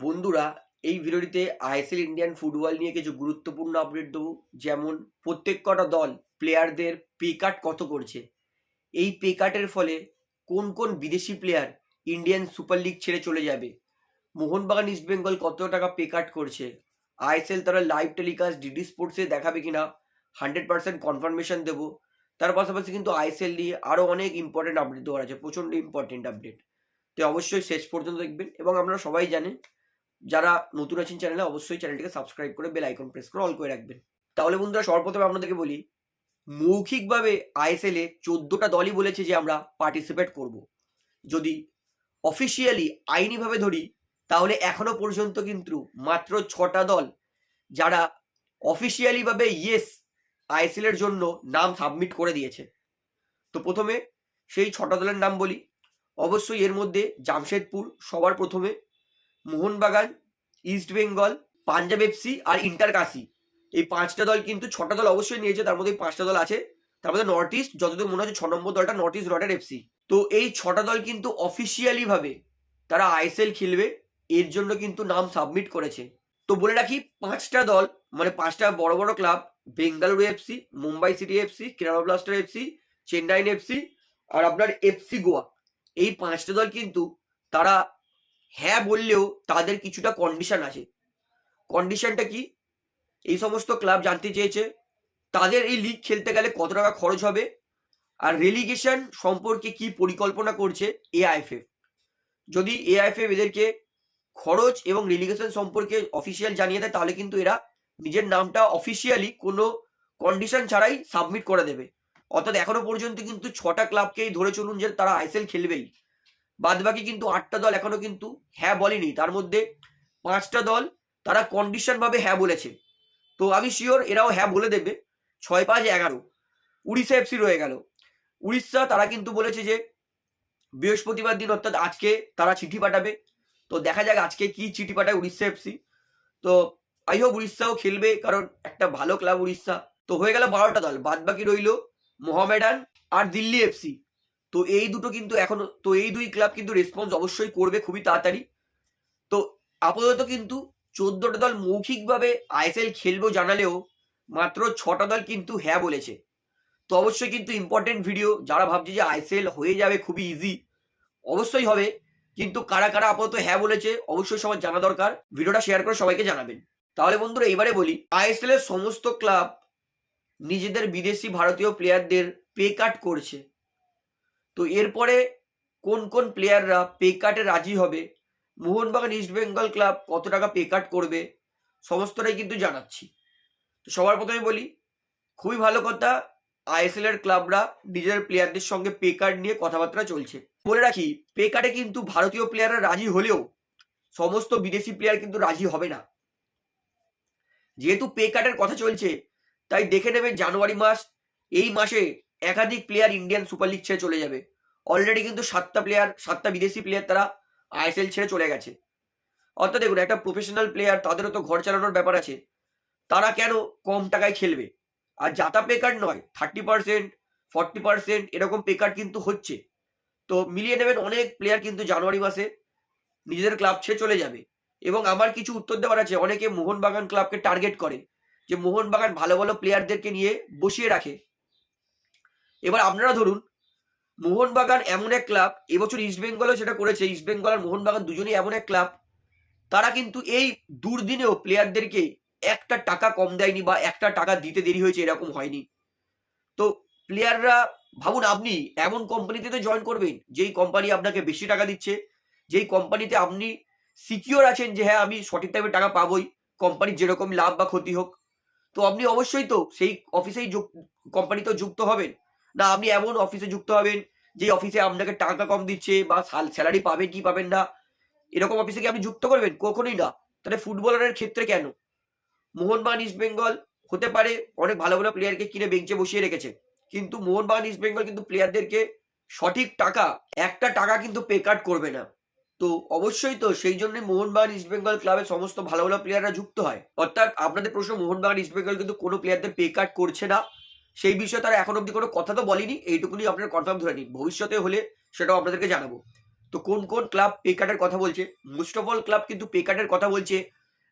বন্ধুরা, এই ভিডিওটিতে আইএসএল ইন্ডিয়ান ফুটবল নিয়ে কিছু গুরুত্বপূর্ণ আপডেট দেবো। যেমন, প্রত্যেক কটা দল প্লেয়ারদের পে কাট কত করছে? এই পে কাটের ফলে কোন কোন বিদেশি প্লেয়ার ইন্ডিয়ান সুপার লিগ ছেড়ে চলে যাবে? মোহনবাগান ইস্ট বেঙ্গল কত টাকা পে কাট করছে? আইএসএল তারা লাইভ টেলিকাস্ট ডিডি স্পোর্টসে দেখাবে কিনা হান্ড্রেড পার্সেন্ট কনফার্মেশন দেবো। তার পাশাপাশি কিন্তু আইএসএল নিয়ে আরও অনেক ইম্পর্টেন্ট আপডেট দেওয়ার আছে, প্রচণ্ড ইম্পর্টেন্ট আপডেট তো অবশ্যই শেষ পর্যন্ত দেখবেন এবং আপনারা সবাই জানেন যারা নতুন আছেন চ্যানেলে অবশ্যই চ্যানেলটিকে সাবস্ক্রাইব করে বেল আইকন প্রেস করে অল করে রাখবেন। তাহলে বন্ধুরা, সর্বপ্রথমে আপনাদেরকে বলি, মৌখিকভাবে আইএসএল এ চোদ্দোটা দলই বলেছে যে আমরা পার্টিসিপেট করব। যদি অফিসিয়ালি আইনিভাবে ধরি, তাহলে এখনও পর্যন্ত কিন্তু মাত্র ছটা দল যারা অফিসিয়ালিভাবে ইয়েস আইএসএল এর জন্য নাম সাবমিট করে দিয়েছে। তো প্রথমে সেই ছটা দলের নাম বলি। অবশ্যই এর মধ্যে জামশেদপুর সবার প্রথমে মোহনবাগান ইস্ট বেঙ্গল পাঞ্জাব এফসি আর ইন্টার কাশি এই পাঁচটা দল কিন্তু ছটা দল অবশ্যই নিয়েছে, তার মধ্যে পাঁচটা দল আছে। তার মধ্যে নর্থ ইস্ট যতদূর মনে হচ্ছে ছ নম্বর দলটা নর্থ ইস্ট রটার এফসি তো এই ছটা দল কিন্তু অফিসিয়ালি ভাবে তারা আইএসএল খেলবে, এর জন্য কিন্তু নাম সাবমিট করেছে। তো বলে রাখি, পাঁচটা দল মানে পাঁচটা বড় বড় club Bengaluru FC Mumbai City FC Kerala Blaster FC Chennaiyin FC আর আপনার এফসি গোয়া এই পাঁচটা দল কিন্তু তারা হ্যাঁ বললেও তাদের কিছুটা কন্ডিশন আছে। কন্ডিশনটা কি? এই সমস্ত ক্লাব জানতে চেয়েছে, তাদের এই লিগ খেলতে গেলে কত টাকা খরচ হবে? আর রেলিগেশন সম্পর্কে কি পরিকল্পনা করছে এআইএফএফ যদি এআইএফএফ এদেরকে খরচ এবং রেলিগেশন সম্পর্কে অফিসিয়াল জানিয়ে দেয়, তাহলে কিন্তু এরা নিজের নামটা অফিসিয়ালি কোনো কন্ডিশন ছাড়াই সাবমিট করে দেবে। অর্থাৎ এখনও পর্যন্ত কিন্তু ছটা ক্লাবকেই ধরে চলুন যে তারা আইএসএল খেলবেই। বাদ বাকি কিন্তু আটটা দল এখনও কিন্তু হ্যাঁ বলেনি। তার মধ্যে পাঁচটা দল তারা কন্ডিশন ভাবে হ্যাঁ বলেছে। তো আমি শিওর এরাও হ্যাঁ বলে দেবে। ছয় পাঁচ এগারো। উড়িষ্যা এফসি রয়ে গেল। উড়িষ্যা তারা কিন্তু বলেছে যে, বৃহস্পতিবার দিন অর্থাৎ আজকে তারা চিঠি পাঠাবে। তো দেখা যাক আজকে কি চিঠি পাঠায় উড়িষ্যা এফসি তো আই হোপ উড়িষ্যাও খেলবে, কারণ একটা ভালো ক্লাব উড়িষ্যা। তো হয়ে গেল বারোটা দল। বাদ বাকি রইল মোহামেডান আর দিল্লি এফসি তো এই দুটো কিন্তু এখনও, তো এই দুই ক্লাব কিন্তু রেসপন্স অবশ্যই করবে খুবই তাড়াতাড়ি। তো আপাতত কিন্তু চোদ্দটা দল মৌখিকভাবে আইএসএল খেলব জানালেও মাত্র ছটা দল কিন্তু হ্যাঁ বলেছে। তো অবশ্যই কিন্তু ইম্পর্টেন্ট ভিডিও যারা ভাবছে যে আইএসএল হয়ে যাবে খুবই ইজি অবশ্যই হবে। কিন্তু কারা কারা আপাতত হ্যাঁ বলেছে অবশ্যই সবার জানা দরকার। ভিডিওটা শেয়ার করে সবাইকে জানাবেন। তাহলে বন্ধুরা, এবারে বলি আইএসএল এর সমস্ত ক্লাব নিজেদের বিদেশি ভারতীয় প্লেয়ারদের পে কাট করছে। তো এরপরে কোন কোন প্লেয়াররা পে কাটে রাজি হবে? মোহনবাগান ইস্ট বেঙ্গল ক্লাব কত টাকা পে কাট করবে? সমস্তটাই কিন্তু জানাচ্ছি। তো সবার প্রথমে বলি, খুবই ভালো কথা আইএসএল এর ক্লাবরা নিজের প্লেয়ারদের সঙ্গে পে কার্ড নিয়ে কথাবার্তা চলছে। বলে রাখি পে কার্ডে কিন্তু ভারতীয় প্লেয়াররা রাজি হলেও সমস্ত বিদেশি প্লেয়ার কিন্তু রাজি হবে না। যেহেতু পে কার্ডের কথা চলছে, তাই দেখে নেবেন জানুয়ারি মাস, এই মাসে একাধিক প্লেয়ার ইন্ডিয়ান সুপার লিগ ছেড়ে চলে যাবে। অলরেডি কিন্তু সাতটা প্লেয়ার সাতটা বিদেশি প্লেয়ার তারা আইএসএল ছেড়ে চলে গেছে। অর্থাৎ দেখুন, একটা প্রফেশনাল প্লেয়ার তাদেরও তো ঘর চালানোর ব্যাপার আছে, তারা কেন কম টাকায় খেলবে? আর যাতা পে কার্ড নয় থার্টি পার্সেন্ট ফর্টি পার্সেন্ট এরকম পে কার্ড কিন্তু হচ্ছে। তো মিলিয়ে নেবেন অনেক প্লেয়ার কিন্তু জানুয়ারি মাসে নিজেদের ক্লাব ছেড়ে চলে যাবে। এবং আমার কিছু উত্তর দেওয়ার আছে, অনেকে মোহনবাগান ক্লাবকে টার্গেট করে, যে মোহনবাগান ভালো ভালো প্লেয়ারদেরকে নিয়ে বসিয়ে রাখে। এবার আপনারা ধরুন মোহনবাগান এমন এক ক্লাব, এবছর ইস্টবেঙ্গলও সেটা করেছে। ইস্টবেঙ্গল আর মোহনবাগান দুজনেই এমন এক ক্লাব, তারা কিন্তু এই দুর্দিনেও প্লেয়ারদেরকে একটা টাকা কম দেয়নি বা একটা টাকা দিতে দেরি হয়েছে, এরকম হয়নি। তো প্লেয়াররা ভাবুন আপনি, এমন কোম্পানিতে তো জয়েন করবেন, যেই কোম্পানি আপনাকে বেশি টাকা দিচ্ছে, যেই কোম্পানিতে আপনি সিকিওর আছেন যে হ্যাঁ আমি সঠিক টাইমে টাকা পাবোই কোম্পানির যেরকম লাভ বা ক্ষতি হোক। তো আপনি অবশ্যই তো সেই অফিসেই কোম্পানিতেও যুক্ত হবেন। না, আপনি এমন অফিসে যুক্ত হবেন, যে অফিসে আপনাকে টাকা কম দিচ্ছে বা স্যালারি পাবেন কি পাবেন না। এরকম অফিসে কি আপনি যুক্ত করবেন? কখনোই না। তাহলে ফুটবলারের ক্ষেত্রে কেন? মোহনবাগান ইস্ট বেঙ্গল হতে পারে, অনেক ভালো ভালো প্লেয়ারকে কিনে বেঞ্চে বসিয়ে রেখেছে। কিন্তু মোহনবাগান ইস্ট বেঙ্গল কিন্তু প্লেয়ারদেরকে সঠিক টাকা, একটা টাকা কিন্তু পে কাট করবে না। তো অবশ্যই তো সেই জন্য মোহনবাগান ইস্ট বেঙ্গল ক্লাবের সমস্ত ভালো ভালো প্লেয়াররা যুক্ত হয়। অর্থাৎ আপনাদের প্রশ্ন, মোহনবাগান ইস্ট বেঙ্গল কিন্তু কোনো প্লেয়ারদের পে কাট করছে না। সেই বিষয়ে তারা এখন অব্দি কোনো কথা তো বলেনি, এইটুকুনি আপনারা কনফার্ম ধরে নিন। ভবিষ্যতে হলে সেটাও আপনাদেরকে জানাব। তো কোন কোন ক্লাব পে কাটের কথা বলছে? মোস্ট অফ অল ক্লাব কিন্তু পে কাটের কথা বলছে।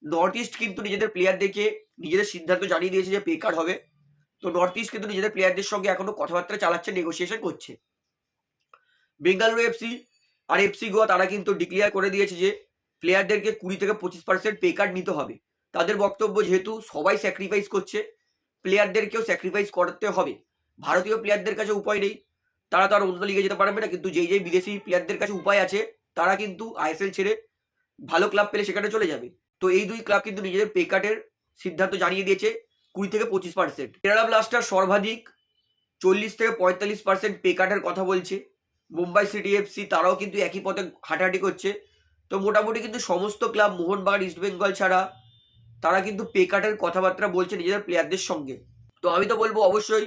নর্থ ইস্ট কিন্তু নিজেদের প্লেয়ারদেরকে নিজেদের সিদ্ধান্ত জানিয়ে দিয়েছে যে পে কাট হবে। তো নর্থ ইস্ট কিন্তু নিজেদের প্লেয়ারদের সঙ্গে এখনও কথাবার্তা চালাচ্ছে নেগোসিয়েশন করছে। বেঙ্গালুরু এফসি আর এফসি গোয়া তারা কিন্তু ডিক্লেয়ার করে দিয়েছে যে প্লেয়ারদেরকে কুড়ি থেকে পঁচিশ পার্সেন্ট পে কার্ড নিতে হবে। তাদের বক্তব্য যেহেতু সবাই স্যাক্রিফাইস করছে প্লেয়ারদেরকেও স্যাক্রিফাইস করতে হবে। ভারতীয় প্লেয়ারদের কাছে উপায় নেই। তারা তো আর অন্য লিগে যেতে পারবে না, কিন্তু যেই যেই বিদেশি প্লেয়ারদের কাছে উপায় আছে, তারা কিন্তু আইএসএল ছেড়ে ভালো ক্লাব পেলে সেখানে চলে যাবে। তো এই দুই ক্লাব কিন্তু নিজেদের পে কার্ডের সিদ্ধান্ত জানিয়ে দিয়েছে কুড়ি থেকে পঁচিশ পার্সেন্ট কেরালা ব্লাস্টার সর্বাধিক চল্লিশ থেকে পঁয়তাল্লিশ পার্সেন্ট পে কার্ডের কথা বলছে। মুম্বাই সিটি এফসি তারাও কিন্তু একই পথে হাঁটাহাঁটি করছে। তো মোটামুটি কিন্তু সমস্ত ক্লাব মোহনবাগান ইস্টবেঙ্গল ছাড়া তারা কিন্তু পে কার্ডের কথাবার্তা বলছে নিজেদের প্লেয়ারদের সঙ্গে। তো আমি তো বলব অবশ্যই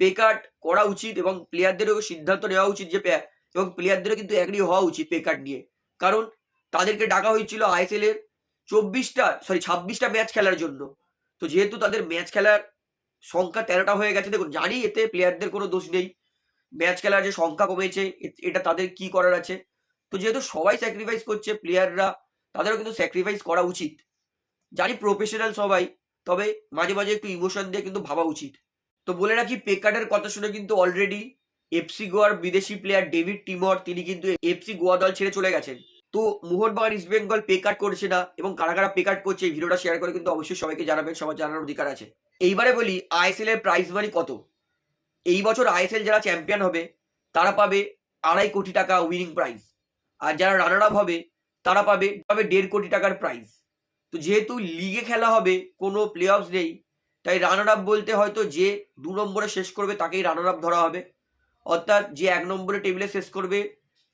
পে কার্ড করা উচিত এবং প্লেয়ারদেরও সিদ্ধান্ত নেওয়া উচিত যে এবং প্লেয়ারদেরও কিন্তু অ্যাগ্রি হওয়া উচিত পে কার্ড নিয়ে। কারণ তাদেরকে ডাকা হয়েছিল আইএসএল এর চব্বিশটা সরি ছাব্বিশটা ম্যাচ খেলার জন্য। তো যেহেতু তাদের ম্যাচ খেলার সংখ্যা তেরোটা হয়ে গেছে, দেখুন, জানি এতে প্লেয়ারদের কোনো দোষ নেই। ম্যাচ খেলার যে সংখ্যা কমেছে এটা তাদের কি করার আছে? তো যেহেতু সবাই স্যাক্রিফাইস করছে প্লেয়াররা তাদেরও কিন্তু স্যাক্রিফাইস করা উচিত। জানি প্রফেশনাল সবাই, তবে মাঝে মাঝে একটু ইমোশন দিয়ে কিন্তু ভাবা উচিত। তো বলে রাখি পেকার্ডের কথা শুনে কিন্তু অলরেডি এফসি গোয়ার বিদেশি প্লেয়ার ডেভিড টিমর তিনি কিন্তু এফসি গোয়া দল ছেড়ে চলে গেছেন। তো Mohun Bagan East Bengal pay cut করছে না, এবং কারা কারা পে কার্ড করছে এই ভিডিওটা শেয়ার করে কিন্তু অবশ্যই সবাইকে জানাবেন, সবার জানার অধিকার আছে। এইবারে বলি আইএসএল এর প্রাইজ মানি কত? এই বছর আইএসএল যারা চ্যাম্পিয়ন হবে, তারা পাবে আড়াই কোটি টাকা উইনিং প্রাইজ আর যারা রানার আপ হবে, তারা পাবে পাবে দেড় কোটি টাকার প্রাইজ তো যেহেতু লিগে খেলা হবে, কোনো প্লে অফস নেই, তাই রানার আপ বলতে হয়তো যে দু নম্বরে শেষ করবে তাকেই রানার আপ ধরা হবে। অর্থাৎ যে এক নম্বরে টেবিলে শেষ করবে,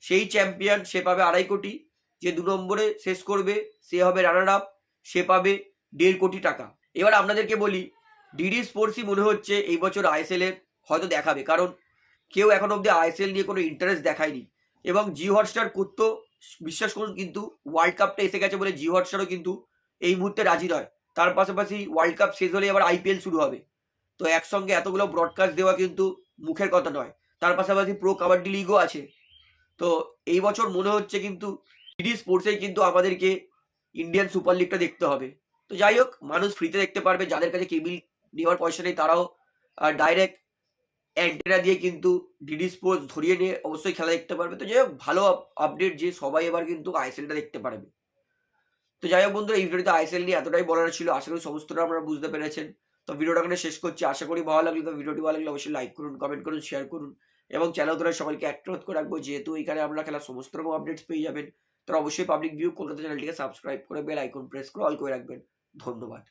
সেই চ্যাম্পিয়ন সে পাবে আড়াই কোটি, যে দু নম্বরে শেষ করবে সে হবে রানার আপ সে পাবে দেড় কোটি টাকা। এবার আপনাদেরকে বলি ডিডি স্পোর্টসই মনে হচ্ছে এই বছর আইএসএল এর হয়তো দেখাবে, কারণ কেউ এখন অব্দি আইএসএল নিয়ে কোনো ইন্টারেস্ট দেখায়নি। এবং জি হটস্টার করতো বিশ্বাস করুন কিন্তু ওয়ার্ল্ড কাপটা এসে গেছে বলে জি হটস্টারও কিন্তু এই মুহূর্তে রাজি নয়। তার পাশাপাশি ওয়ার্ল্ড কাপ শেষ হলে আবার আইপিএল শুরু হবে। তো একসঙ্গে এতগুলো ব্রডকাস্ট দেওয়া কিন্তু মুখের কথা নয়। তার পাশাপাশি প্রো কাবাডি লিগও আছে। তো এই বছর মনে হচ্ছে কিন্তু ডিডি স্পোর্টসেই কিন্তু আমাদেরকে ইন্ডিয়ান সুপার লিগটা দেখতে হবে। তো যাই হোক, মানুষ ফ্রিতে দেখতে পারবে। যাদের কাছে কেবিল নেওয়ার পয়সা নেই তারাও ডাইরেক্ট অ্যান্টেনা দিয়ে কিন্তু ডিডি স্পোর্টস ধরিয়ে নিয়ে অবশ্যই খেলা দেখতে পারবে। তো যাই হোক, ভালো আপডেট যে সবাই এবার কিন্তু আইএসএলটা দেখতে পারবে। তো যাই হোক বন্ধুরা, এই ভিডিওতে আইসেল নিয়ে এতটাই বলার ছিল। আশা করি সমস্তটা আপনারা বুঝতে পেরেছেন। তো ভিডিওটা এখানে শেষ করছি। আশা করি ভালো লাগল তো ভিডিওটি ভালো লাগলে অবশ্যই লাইক করুন কমেন্ট করুন শেয়ার করুন। এবং চ্যানেল তোরা সবাইকে অ্যাক্ট্রোথ করে রাখব। যেহেতু এখানে আপনারা খেলার সমস্ত রকম আপডেটস পেয়ে যাবেন তারা অবশ্যই পাবলিক ভিউ কলকাতা চ্যানেলটিকে সাবস্ক্রাইব করে বেল আইকন প্রেস করে অল করে রাখবেন। ধন্যবাদ।